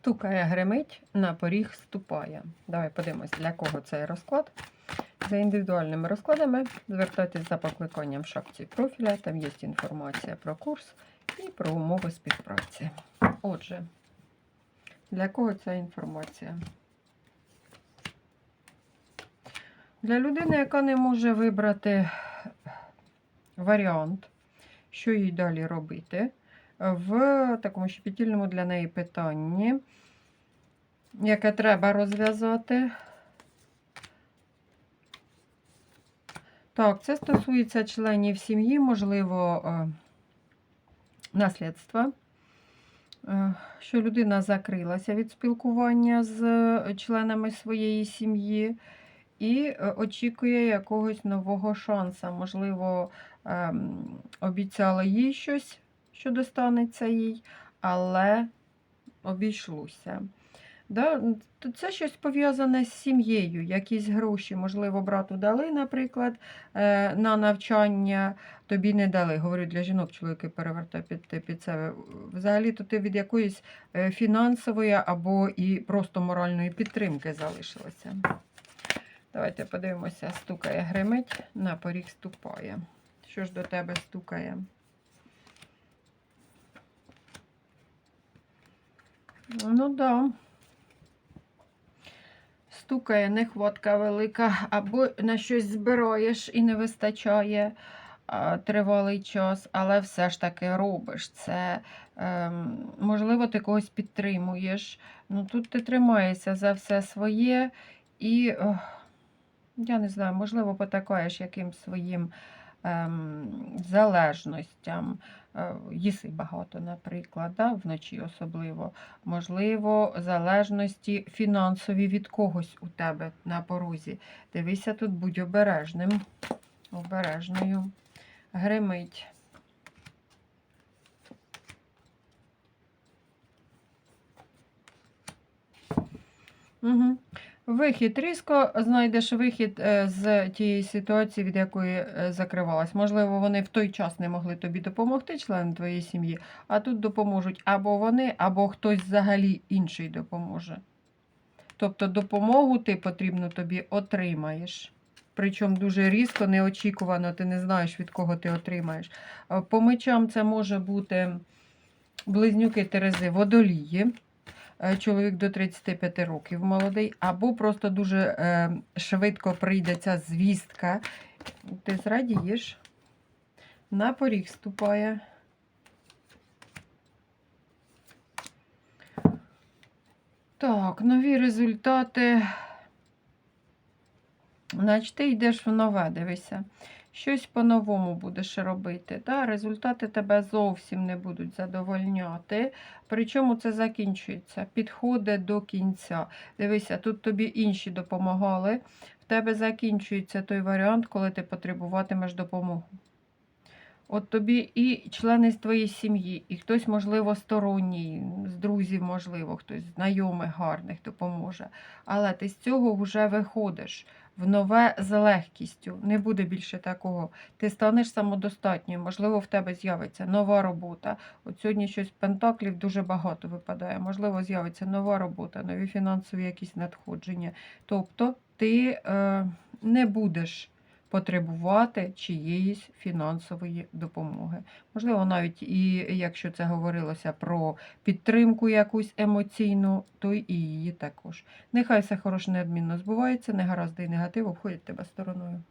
Стукає, гримить, на поріг ступає. Давай подивимось, для кого цей розклад. За індивідуальними розкладами звертайтесь за покликанням в шапці профіля. Там є інформація про курс і про умови співпраці. Отже, для кого ця інформація? Для людини, яка не може вибрати варіант, що їй далі робити, в такому щепетільному для неї питанні, яке треба розв'язати. Так, це стосується членів сім'ї, можливо, е, наслідства, Е, що людина закрилася від спілкування з е, членами своєї сім'ї і очікує якогось нового шансу. Можливо, ем, обіцяла їй щось, що достанеться їй, але обійшлося. Да? Це щось пов'язане з сім'єю, якісь гроші, можливо, брату дали, наприклад, е, на навчання, тобі не дали. Говорю для жінок, чоловіки перевертай під, під себе. Взагалі-то ти від якоїсь е, фінансової або і просто моральної підтримки залишилася. Давайте подивимося, стукає, гримить, на поріг ступає. Що ж до тебе стукає? Ну да. Стукає нехватка велика, або на щось збираєш і не вистачає а, тривалий час, але все ж таки робиш це. Ем, можливо, ти когось підтримуєш. Ну, Тут ти тримаєшся за все своє і, ох, я не знаю, можливо, потакаєш якимсь своїм залежностям. Е, Їси багато, наприклад, да, вночі особливо. Можливо, залежності фінансові від когось у тебе на порозі. Дивися, тут будь обережним, обережною. Гримить. Угу. Вихід. Різко знайдеш вихід е, з тієї ситуації, від якої е, закривалась. Можливо, вони в той час не могли тобі допомогти, члени твоєї сім'ї, а тут допоможуть або вони, або хтось взагалі інший допоможе. Тобто допомогу ти потрібно тобі отримаєш. Причому дуже різко, неочікувано, ти не знаєш, від кого ти отримаєш. Е, По мечам це може бути близнюки Терези водолії. Е, чоловік до 35 років молодий, або просто дуже е, швидко прийде ця звістка. Ти зрадієш, на поріг ступає. Так, нові результати. Значить, ти йдеш в нове, дивися. Щось по-новому будеш робити. Да? Результати тебе зовсім не будуть задовольняти. Причому це закінчується, підходить до кінця. Дивися, тут тобі інші допомагали. В тебе закінчується той варіант, коли ти потребуватимеш допомогу. От тобі і члени з твоєї сім'ї, і хтось, можливо, сторонній, з друзів, можливо, хтось знайомих, гарних допоможе. Але ти з цього вже виходиш в нове з легкістю. Не буде більше такого. Ти станеш самодостатньою, можливо, в тебе з'явиться нова робота. От сьогодні щось пентаклів дуже багато випадає. Можливо, з'явиться нова робота, нові фінансові якісь надходження. Тобто ти е, не будеш потребувати чиєїсь фінансової допомоги. Можливо, навіть і якщо це говорилося про підтримку якусь емоційну, то і її також. Нехай все хороше неодмінно збувається, негаразди і негатив обходять тебе стороною.